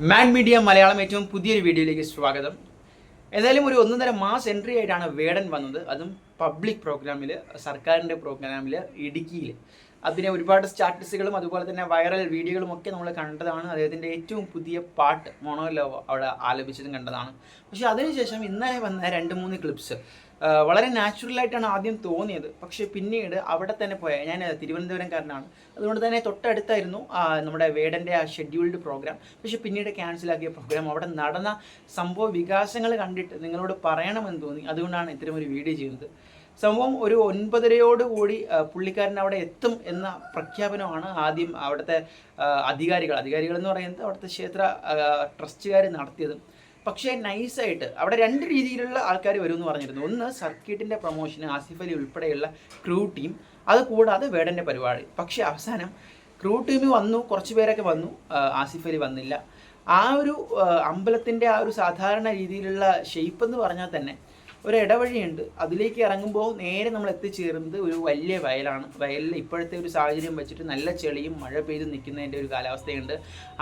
മാൻ media Malayalam ഏറ്റവും പുതിയൊരു വീഡിയോയിലേക്ക് സ്വാഗതം. ഏതായാലും ഒരു ഒന്നര മാസ് എൻട്രി ആയിട്ടാണ് വേടൻ വന്നത്. അതും പബ്ലിക് പ്രോഗ്രാമിൽ സർക്കാരിന്റെ പ്രോഗ്രാമിൽ ഇടുക്കിയിൽ അതിനെ ഒരുപാട് സ്റ്റാറ്റസുകളും അതുപോലെ തന്നെ വൈറൽ വീഡിയോകളും ഒക്കെ നമ്മൾ കണ്ടതാണ്. അദ്ദേഹത്തിന്റെ ഏറ്റവും പുതിയ പാട്ട് മോണോലോ അവിടെ ആലപിച്ചതും കണ്ടതാണ്. പക്ഷേ അതിനുശേഷം ഇന്നലെ വന്ന രണ്ട് മൂന്ന് ക്ലിപ്സ് വളരെ നാച്ചുറലായിട്ടാണ് ആദ്യം തോന്നിയത്. പക്ഷേ പിന്നീട് അവിടെ തന്നെ പോയ ഞാൻ തിരുവനന്തപുരംകാരനാണ്. അതുകൊണ്ട് തന്നെ തൊട്ടടുത്തായിരുന്നു നമ്മുടെ വേടന്റെ ആ ഷെഡ്യൂൾഡ് പ്രോഗ്രാം പക്ഷേ പിന്നീട് ക്യാൻസലാക്കിയ പ്രോഗ്രാം അവിടെ നടന്ന സംഭവ വികാസങ്ങൾ കണ്ടിട്ട് നിങ്ങളോട് പറയണമെന്ന് തോന്നി. അതുകൊണ്ടാണ് ഇത്തരം ഒരു വീഡിയോ ചെയ്യുന്നത്. സംഭവം ഒരു ഒൻപതരയോട് കൂടി പുള്ളിക്കാരൻ അവിടെ എത്തും എന്ന പ്രഖ്യാപനമാണ് ആദ്യം അവിടുത്തെ അധികാരികൾ. അധികാരികൾ എന്ന് പറയുന്നത് അവിടുത്തെ ക്ഷേത്ര ട്രസ്റ്റുകാർ നടത്തിയത്. പക്ഷേ നൈസായിട്ട് അവിടെ രണ്ട് രീതിയിലുള്ള ആൾക്കാർ വരും എന്ന് പറഞ്ഞിരുന്നു. ഒന്ന് സർക്കിട്ടിന്റെ പ്രൊമോഷന് ആസിഫ് അലി ഉൾപ്പെടെയുള്ള ക്രൂ ടീം. അത് കൂടാതെ വേടന്റെ പരിപാടി. പക്ഷേ അവസാനം ക്രൂ ടീം വന്നു കുറച്ച് പേരൊക്കെ വന്നു ആസിഫ് അലി വന്നില്ല. ആ ഒരു അമ്പലത്തിന്റെ ആ ഒരു സാധാരണ രീതിയിലുള്ള ഷെയ്പ്പ് എന്ന് പറഞ്ഞാൽ തന്നെ ഒരു ഇടവഴിയുണ്ട് അതിലേക്ക് ഇറങ്ങുമ്പോൾ നേരെ നമ്മൾ എത്തിച്ചേരുന്നത് ഒരു വലിയ വയലാണ്. വയലിൽ ഇപ്പോഴത്തെ ഒരു സാഹചര്യം വെച്ചിട്ട് നല്ല ചെളിയും മഴ പെയ്ത് നിൽക്കുന്നതിന്റെ ഒരു കാലാവസ്ഥയുണ്ട്.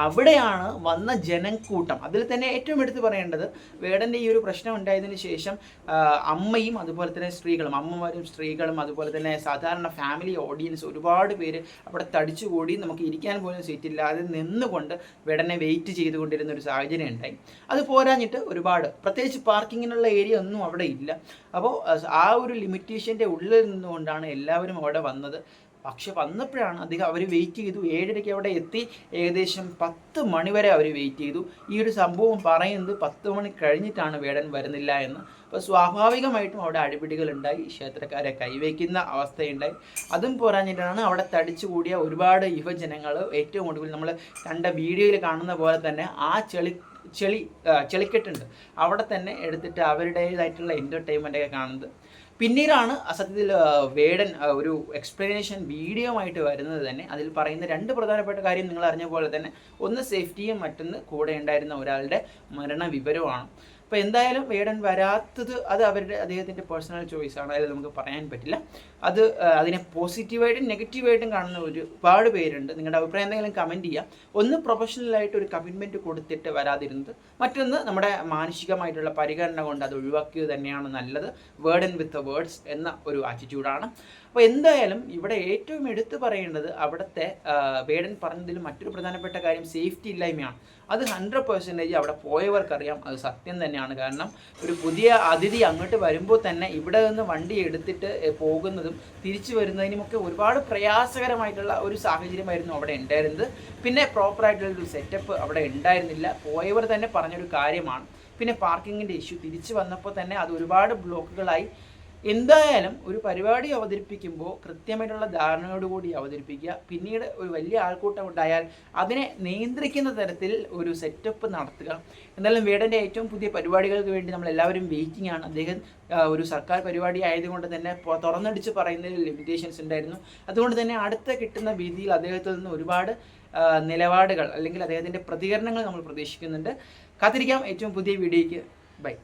അവിടെയാണ് വന്ന ജനക്കൂട്ടം. അതിൽ തന്നെ ഏറ്റവും എടുത്ത് പറയേണ്ടത് വേടന്റെ ഈ ഒരു പ്രശ്നം ഉണ്ടായതിന് ശേഷം അമ്മയും അതുപോലെ തന്നെ സ്ത്രീകളും അമ്മമാരും സ്ത്രീകളും അതുപോലെ തന്നെ സാധാരണ ഫാമിലി ഓഡിയൻസ് ഒരുപാട് പേര് അവിടെ തടിച്ചുകൂടി നമുക്ക് ഇരിക്കാൻ പോലും സീറ്റ് ഇല്ലാതെ നിന്നുകൊണ്ട് വേടനെ വെയിറ്റ് ചെയ്തുകൊണ്ടിരുന്ന ഒരു സാഹചര്യം ഉണ്ടായി. അത് പോരാഞ്ഞിട്ട് ഒരുപാട്. പ്രത്യേകിച്ച് പാർക്കിങ്ങിനുള്ള ഏരിയ ഒന്നും അവിടെ ഇല്ല. അപ്പോൾ ആ ഒരു ലിമിറ്റേഷന്റെ ഉള്ളിൽ നിന്നുകൊണ്ടാണ് എല്ലാവരും അവിടെ വന്നത്. പക്ഷെ വന്നപ്പോഴാണ് അധികം അവർ വെയിറ്റ് ചെയ്തു. ഏഴരയ്ക്ക് അവിടെ എത്തി. ഏകദേശം പത്ത് മണിവരെ അവർ വെയിറ്റ് ചെയ്തു. ഈ ഒരു സംഭവം പറയുന്നത് പത്ത് മണി കഴിഞ്ഞിട്ടാണ് വേടൻ വരുന്നില്ല എന്ന്. അപ്പോൾ സ്വാഭാവികമായിട്ടും അവിടെ അടിപിടികൾ ഉണ്ടായി ക്ഷേത്രക്കാരെ കൈവയ്ക്കുന്ന അവസ്ഥയുണ്ടായി. അതും പോരാഞ്ഞിട്ടാണ് അവിടെ തടിച്ചു കൂടിയ ഒരുപാട് യുവജനങ്ങൾ ഏറ്റവും ഒടുവിൽ നമ്മൾ കണ്ട വീഡിയോയിൽ കാണുന്ന പോലെ തന്നെ ആ ചെളി ചെളി ചെളിക്കെട്ടുണ്ട്. അവിടെ തന്നെ എടുത്തിട്ട് അവരുടേതായിട്ടുള്ള എന്റർടൈൻമെന്റൊക്കെ കാണുന്നത്. പിന്നീടാണ് അസത്യത്തിൽ വേടൻ ഒരു എക്സ്പ്ലനേഷൻ വീഡിയോ ആയിട്ട് വരുന്നത് തന്നെ. അതിൽ പറയുന്ന രണ്ട് പ്രധാനപ്പെട്ട കാര്യം നിങ്ങൾ അറിഞ്ഞ പോലെ തന്നെ ഒന്ന് സേഫ്റ്റിയും മറ്റൊന്ന് കൂടെ ഉണ്ടായിരുന്ന ഒരാളുടെ മരണ വിവരവുമാണ് അപ്പോൾ എന്തായാലും വേടൻ വരാത്തത് അത് അവരുടെ അദ്ദേഹത്തിന്റെ പേഴ്സണൽ ചോയ്സ് ആണ്. അതായത് നമുക്ക് പറയാൻ പറ്റില്ല. അത് അതിനെ പോസിറ്റീവായിട്ടും നെഗറ്റീവായിട്ടും കാണുന്ന ഒരുപാട് പേരുണ്ട്. നിങ്ങളുടെ അഭിപ്രായം എന്തെങ്കിലും കമന്റ് ചെയ്യാം. ഒന്ന് പ്രൊഫഷണലായിട്ട് ഒരു കമ്മിറ്റ്മെന്റ് കൊടുത്തിട്ട് വരാതിരുന്നത്. മറ്റൊന്ന് നമ്മുടെ മാനസികമായിട്ടുള്ള പരിഗണന കൊണ്ട് അത് ഒഴിവാക്കിയത് തന്നെയാണ് നല്ലത്. വേർഡ് ആൻഡ് വിത്ത് വേർഡ്സ് എന്ന ഒരു ആറ്റിറ്റ്യൂഡാണ് അപ്പോൾ എന്തായാലും ഇവിടെ ഏറ്റവും എടുത്തു പറയേണ്ടത് അവിടുത്തെ വേടൻ പറഞ്ഞതിൽ മറ്റൊരു പ്രധാനപ്പെട്ട കാര്യം സേഫ്റ്റി ഇല്ലായ്മയാണ്. അത് ഹൺഡ്രഡ് പെർസെന്റേജ് അവിടെ പോയവർക്കറിയാം. അത് സത്യം തന്നെയാണ്. കാരണം ഒരു പുതിയ അതിഥി അങ്ങോട്ട് വരുമ്പോൾ തന്നെ ഇവിടെ നിന്ന് വണ്ടി എടുത്തിട്ട് പോകുന്നതും തിരിച്ചു വരുന്നതിനുമൊക്കെ ഒരുപാട് പ്രയാസകരമായിട്ടുള്ള ഒരു സാഹചര്യമായിരുന്നു അവിടെ ഉണ്ടായിരുന്നത്. പിന്നെ പ്രോപ്പറായിട്ടുള്ള ഒരു സെറ്റപ്പ് അവിടെ ഉണ്ടായിരുന്നില്ല. പോയവർ തന്നെ പറഞ്ഞൊരു കാര്യമാണ്. പിന്നെ പാർക്കിങ്ങിന്റെ ഇഷ്യൂ തിരിച്ചു വന്നപ്പോൾ തന്നെ അത് ഒരുപാട് ബ്ലോക്കുകളായി. എന്തായാലും ഒരു പരിപാടി അവതരിപ്പിക്കുമ്പോൾ കൃത്യമായിട്ടുള്ള ധാരണയോടുകൂടി അവതരിപ്പിക്കുക. പിന്നീട് ഒരു വലിയ ആൾക്കൂട്ടം ഉണ്ടായാൽ അതിനെ നിയന്ത്രിക്കുന്ന തരത്തിൽ ഒരു സെറ്റപ്പ് നടത്തുക. എന്തായാലും വേടന്റെ ഏറ്റവും പുതിയ പരിപാടികൾക്ക് വേണ്ടി നമ്മൾ എല്ലാവരും വെയിറ്റിംഗ് ആണ്. അദ്ദേഹം ഒരു സർക്കാർ പരിപാടി ആയതുകൊണ്ട് തന്നെ തുറന്നടിച്ച് പറയുന്നതിൽ ലിമിറ്റേഷൻസ് ഉണ്ടായിരുന്നു. അതുകൊണ്ട് തന്നെ അടുത്ത കിട്ടുന്ന രീതിയിൽ അദ്ദേഹത്തിൽ നിന്ന് ഒരുപാട് നിലപാടുകൾ അല്ലെങ്കിൽ അദ്ദേഹത്തിന്റെ പ്രതികരണങ്ങൾ നമ്മൾ പ്രതീക്ഷിക്കുന്നുണ്ട്. കാത്തിരിക്കാം. ഏറ്റവും പുതിയ വീഡിയോയ്ക്ക്. ബൈ